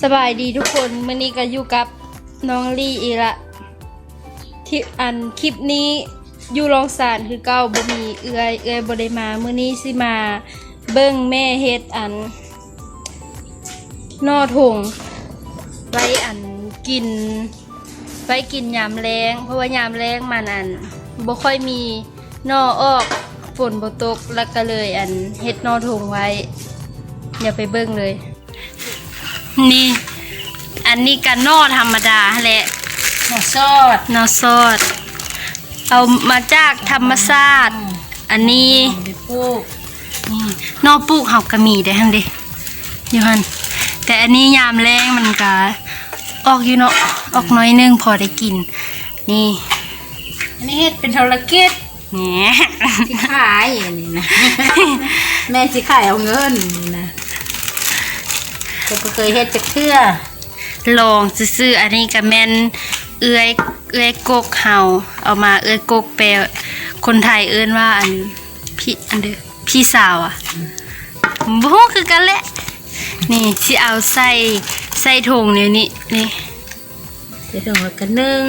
สบายดีทุกคนมื่อนี้ก็อยู่กับน้องลี่อีละที่อันคลิปนี้อยู่รองสารคือเก้าบ่มีเอื้อยเอื้อยบ่ได้มามื่อนี้สิมาเบิ่งแม่เฮ็ดอันนอถงไว้อันกินไว้กินยามแรงเพราะว่ายามแรงมันอันบ่ค่อยมีนอออกฝนบ่ตกแล้วก็เลยอันเฮ็ดนอถงไว้อย่าไปเบิ่งเลย นี่ อันนี้กันนอธรรมดาแหละหัวซอดนอซอด เอามาจากธรรมชาติ อันนี้ไปปลูกนี่นอปลูกเฮากะมีได้หั่นเด้อยู่หั่นแต่อันนี้ยามแรงมันก็ออกอยู่เนาะออกน้อยหนึงพอได้กิน นี่ อันนี้เฮ็ดเป็นธุรกิจแหมที่ขายอันนี้นะ แม่สิขายเอาเงินนี่นะ ก็บ่เคยเฮ็ดจักเทื่อลองซื้อๆอันนี้ก็แม่นเอื้อยเอื้อยกกเฮาเอามาเอื้อยกกแปลคนไทยเอิ้นว่าอันพี่อันเด้อพี่สาวอะบ่ฮู้คือกันแหละ นี่สิเอาใส่ใส่ถุงนี่นี่นี่เดี๋ยวต้องแล้วก็นึ่ง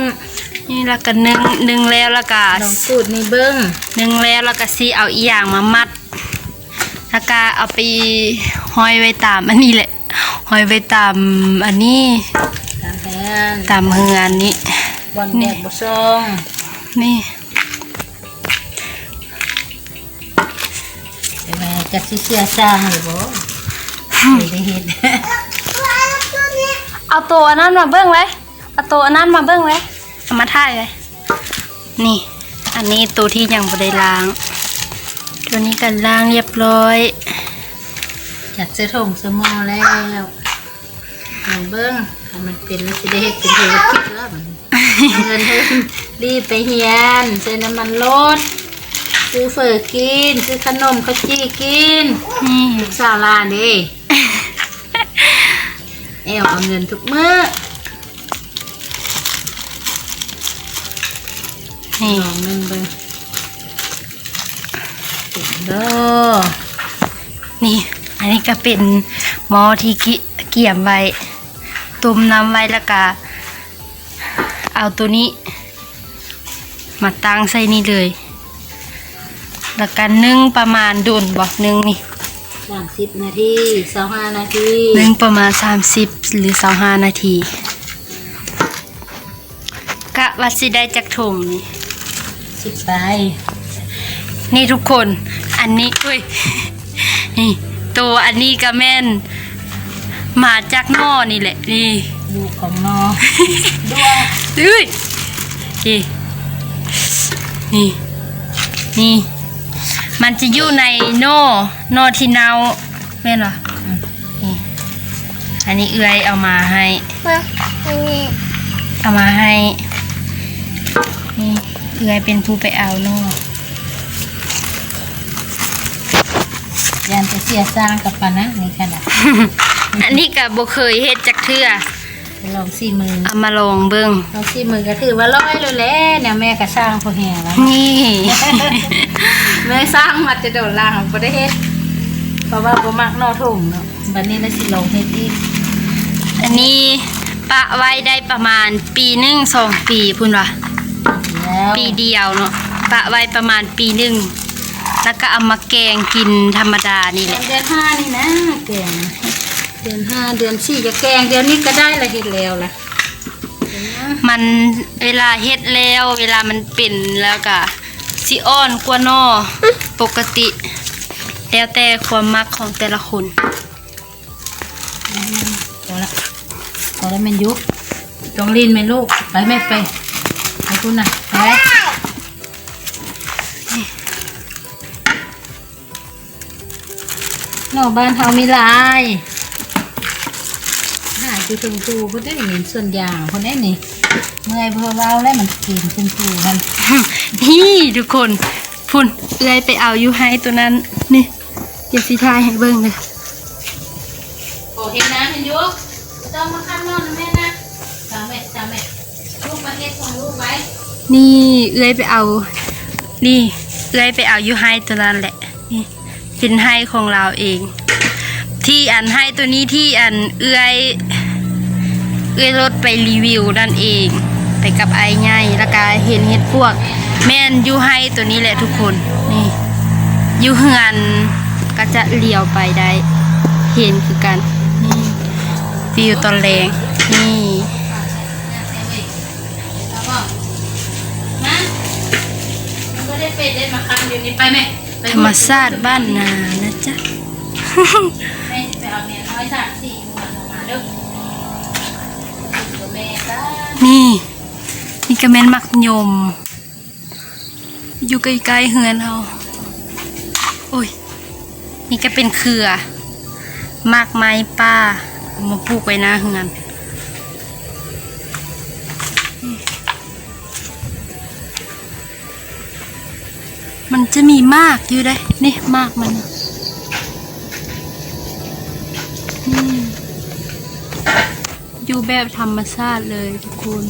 นี่แล้วก็นึ่งนึ่งแล้วแล้วก็ลองสูตรนี่เบิ่งนึ่งแล้วแล้วก็สิเอาอีหยังมามัดแล้วก็เอาไปห้อยไว้ตามอันนี้แหละ ห้อยไว้ตามอันนี้ตามแผนตามเฮือนนี้บอลแดดบ่ซองนี่แต่แม่จักสิเสียสร้างหรือบ่ไม่ได้เฮ็ดเอาตัวอันนั้นมาเบิ้งไว้เอาตัวอันนั้นมาเบิ้งไว้เอามาถ่ายไว้นี่ อันนี้ตัวที่ยังบ่ได้ล้าง ตัวนี้กันล้างเรียบร้อยจัดเสื้อถงเสื้อหมอแล้วลอง เบิ้งถ้ามันเป็นแล้วสิได้เฮ็ดเป็นธุรกิจแล้วมันเอาเงินเพิ่นรีบไปเฮียนซื้อน้ำมันรถซื้อเฟอร์กิน ซื้อขนมข้าวจี้กินนี่ลูกสาวลานเด้แอวเอาเงินทุกมื้อนี่ลองหนึงเบิ่งติดเด้อนี่ อันนี้ก็เป็นหม้อที่กิเกี่ยมไว้ ต้มน้ำไว้แล้วก็เอาตัวนี้ มาตั้งใส่นี่เลย แล้วก็นึ่งประมาณโดนบอกนึ่งนี่สามสิบนาทีสองห้านาทีนึ่งประมาณ30หรือ25นาทีกะว่าสิได้จากถุงนี่สิบไปนี่ทุกคน อันนี้อุ้ยนี่ตัวอันนี้ก็แม่น มาจากนอนี่แหละนี่ลูกของน้องดวงอุ้ยนี่นี่นี่ มันจะอยู่ในนอนอที่เนาแม่นเหรอนี่อันนี้เอื้อยเอามาให้เอามาให้ นี่เอื้อยเป็นผู้ไปเอานอยันไปเสียสร้างกับปานะนี่ขนาด อันนี้ก็บ่เคยเฮ็ดจักเทื่อไปลองสี่มือเอามาลองเบิ่งลองสี่มือก็ถือว่าร้อยเลยแหละเนี่ยแม่ก็สร้างพอแห่แล้วนี่ แม่สร้างมาจะโดดล่างบ่ได้เฮ็ดเพราะว่าบ่มักนอทุ่งเนาะบัดนี้แล้วสิลองเฮ็ดอีกอันนี้ปะไว้ได้ประมาณปีหนึ่งสองปีพุ่นวะแล้วปีเดียวเนาะปะไว้ประมาณปีหนึ่งแล้วก็เอามาแกงกินธรรมดานี่แหละเดือนห้านี่นะแกง เดือนห้าเดือนสี่จะแกงเดือนนี้ก็ได้ละเฮ็ดแล้วล่ะเห็นไหมมันเวลาเฮ็ดแล้วเวลามันเป็นแล้วก็สิอ่อนกว่านอปกติ แล้วแต่ความมักของแต่ละคนพอละพอแล้วแม่นยุกจองลินแม่ลูก ไปแม่ไปไปคุณน่ะไปนอกบ้านเฮามีหลาย คือตรงตูก็ได้เห็นส่วนอย่างคนนี้นี่เมื่อยเพอเว้าแล้วมันกินตรงตูมันนี่ทุกคนพุ่นเลยไปเอายู่ให้ตัวนั้นนี่เดี๋ยวสิทายให้เบิ่งเลยโอเห็นะเห็นยุกต้องมาข้างนอกนะแม่นะจำแม่จำแม่ลูกมาเฮ็ดของลูกไว้นี่เลยไปเอา นี่เอื้อยไปเอายู่ให้ตัวนั้นแหละนี่เป็นให้ของเราเอง ที่อันให้ตัวนี้ที่อันเอื้อย เอ้ยรถไปรีวิวนั่นเอง ไปกับไอ้ใหญ่แล้วก็เห็นเห็ดพวก แม่นอยูไฮตัวนี้แหละทุกคนนี่อยูเฮือนก็จะเลี้ยวไปได้ เห็นคือกันนี่วิวตอนแรงนี่มามันก็ได้เป็ดได้มาคันเดี๋ยวนี้ไปไหมไปธรรมชาติบ้านนานะจ๊ะไปไปเอาเมียน้อยสามสี่หมวนออกมาเด้อตัวแม่ก็ นี่นี่ก็แม่นมักยม อยู่ใกล้ๆเฮือนเราโอ้ย นี่ก็เป็นเครือมากไม้ป้ามาปลูกไว้หน้าเฮือนมันจะมีมากอยู่ได้นี่มากมัน อยู่แบบธรรมชาติเลยทุกคน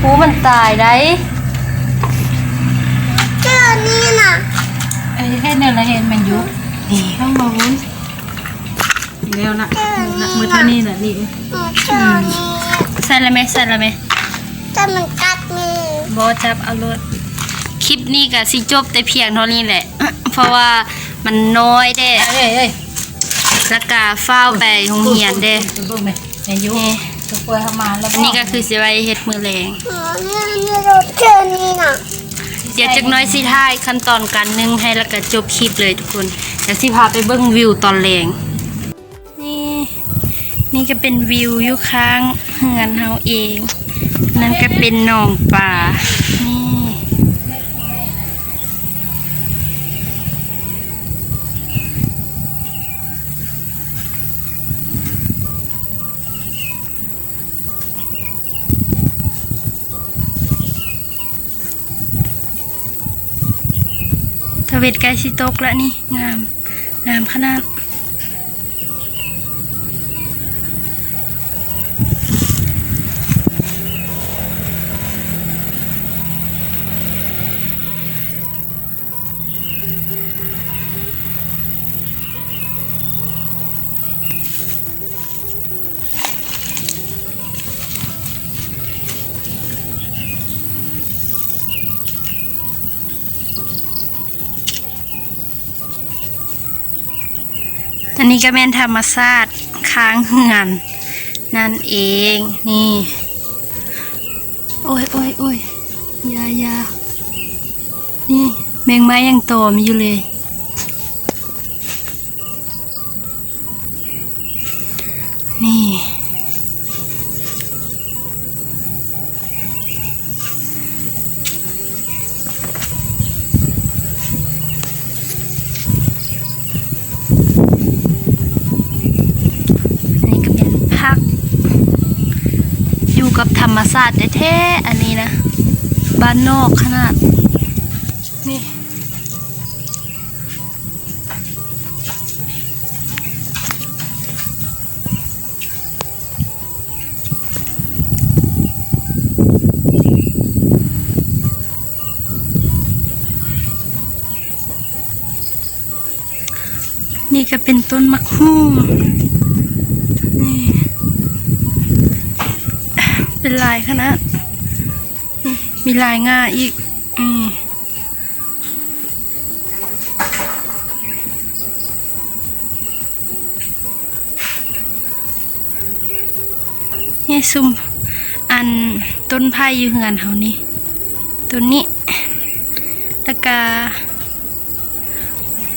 หูมันตายได้เจอนี่น่ะไอ้แค่เนี่ยเราเห็นมันอยู่นี่ต้องมาวุ้นแล้วนะนะมือเท่านี้น่ะนี่หนูเจอนี่ ใส่ละไหมใส่ละไหมแต่มันกัดมือบอจับเอารถคลิปนี้ก็สิจบแต่เพียงเท่านี้แหละ เพราะว่ามันน้อยเด้เอ้ยเอ้ยแล้วก็เฝ้าวไปโรงเรียนเด้ตัวเบิ่งไหมไอ้ยุนี่ตัวป่วยเข้ามาแล้วอันนี้ก็คือสิไว้เฮ็ดมือแรงหนูเนี่ยเนี่ยเราเจอนี่น่ะเดี๋ยวจักหน้อยสิท้ายขั้นตอนการนึ่งให้แล้วก็จบคลิปเลยทุกคนเดี๋ยวสิพาไปเบิ่งวิวตอนแรงนี่ นี่ก็เป็นวิวอยู่ข้างเฮือนเฮาเอง นั่นก็เป็นหนองป่า นี่ทเวตใกล้สิตกแล้วนี่ งาม งามขนาด นี้ก็แม่นธรรมชาติค้างเหือนนั่นเองนี่ โอ้ยโอ้ยโอ้ยยายานี่แมงไม้ยังโตอมอยู่เลย รมศาสตร์แท้ๆอันนี้นะ บ้านนอกขนาด นี่ นี่ก็เป็นต้นมะฮู้ เป็นลายคณะมีลายง่าอีกอืมนี่ซุมอันต้นไผ่อยู่เฮือนเฮานี่ต้นนี้แล้วก็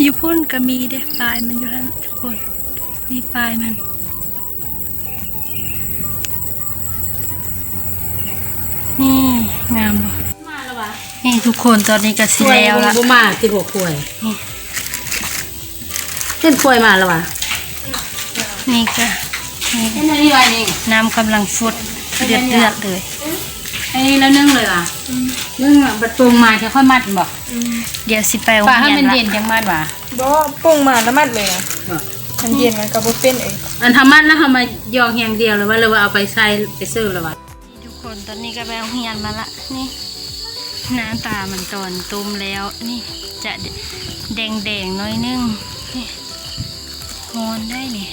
อยู่พุ่นก็มีเด้ปลายมันอยู่หั่นทุกคนนี่ปลายมัน งามบ่มาแล้ววะนี่ทุกคนตอนนี้ก็สิแล้วละบุมาที่บอกป่วยนี่เส้นป่วยมาแล้ววะนี่ก็นี่เส้นอะไรวะนี่น้ำกำลังฟดเดือดเดือดๆเลยไอ้นี่แล้วนึ่งเลยวะนึ่งอะบัดตรงมาจะค่อยมัดบอกเดี๋ยวสิไปโรงป่าให้เรียนมันละเย็นจังมัดวะบ่ปรุงมาแล้วมัดเลยอะบอกมันเย็นมันก็บ่เป็นเองอันทำมัดแล้วทำมายองอย่างเดียวเลยว่าเลยว่าเอาไปใส่ไปซื้อเลยวะ คนตอนนี้ก็ไปเอาเฮียนมาละนี่หน้าตามันตอนตุมแล้วนี่จะแดงแดงๆหน้อยนึงนี่ฮอนได้นี่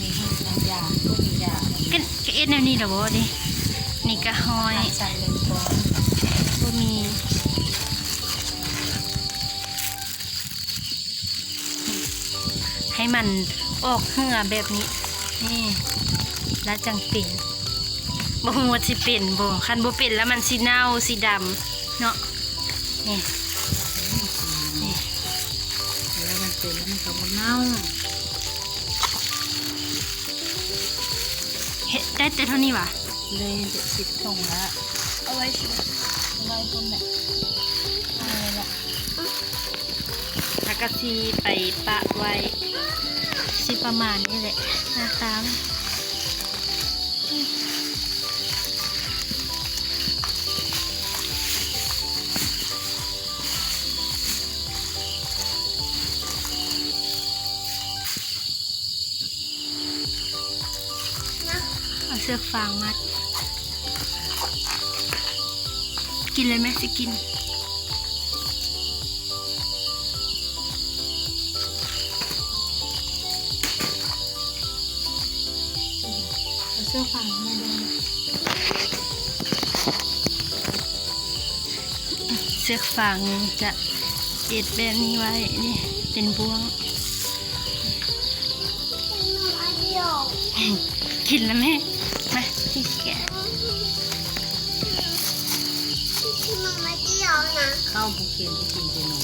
มีให้ทางยาลูกมียาก็ก็เอ็ดแนวนี้เหรอบ่ดินี่ก็ฮอยใส่เลยก่อนบ่มีให้มันออกเหงื่อแบบนี้ นี่ แล้วจังเป็น บ่ฮู้ว่าสิเป็นบ่คันบ่เป็นแล้วมันสิเน่าสิดำเนาะนี่แล้วมันเป็นแล้วมันก็บ่เน่าเฮ็ดได้แต่เท่านี้วะเลยจะสิบถุงละเอาไว้สิเอาไว้ตรงไหนเอาไว้ละแล้วก็สิไปปะไว้สิประมาณนี้แหละหน้าตาม สื้อกฟางมัด กินเลยไหมสิกิน เอาเสื้อฟางมาดูเสื้อกฟางจะเอ็ดแบบนี้ไว้นี่เป็นบ่วงมาเดียวกินแล้วไหมมาที่แกะมาเดียวนะเข้าบุกเกนที่กินเป็นนม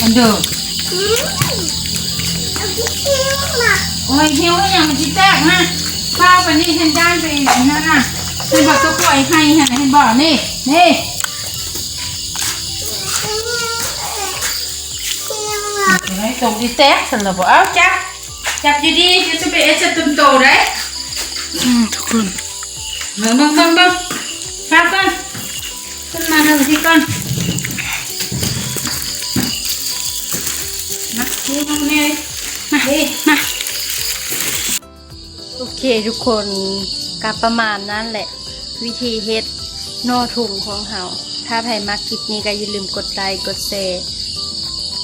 มันเดือดอืมเอาที่คิ้วนะโอ้ยหิวให้ยังมัน จิแตกนะข้าวไปนี่เห็นด้านไปนั่นน่ะเห็นบอกตัวกล้วยให้เห็นเห็นบอกนี่นี่คิ้วนะไอ้ตรงจิแตกสันละบ่เอาจับจับดีๆจะไปเอชตุนโตได้อืมทุกคนเบิ่งเบิ่งเบิ่งเบิ่งฟังก่อนขึ้นมาหนึ่งทีก่อนมาดูน้องเนี่ยมานี่มาโอเคทุกคนกับประมาณนั้นแหละ วิธีเฮ็ดนอถุงของเฮาถ้าใครมาคลิปนี้ก็อย่าลืมกดไลค์กดแชร์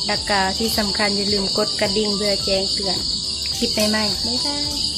แล้วก็ที่สำคัญอย่าลืมกดกระดิ่งเพื่อแจ้งเตือน คลิปใหม่ๆบ๊ายบาย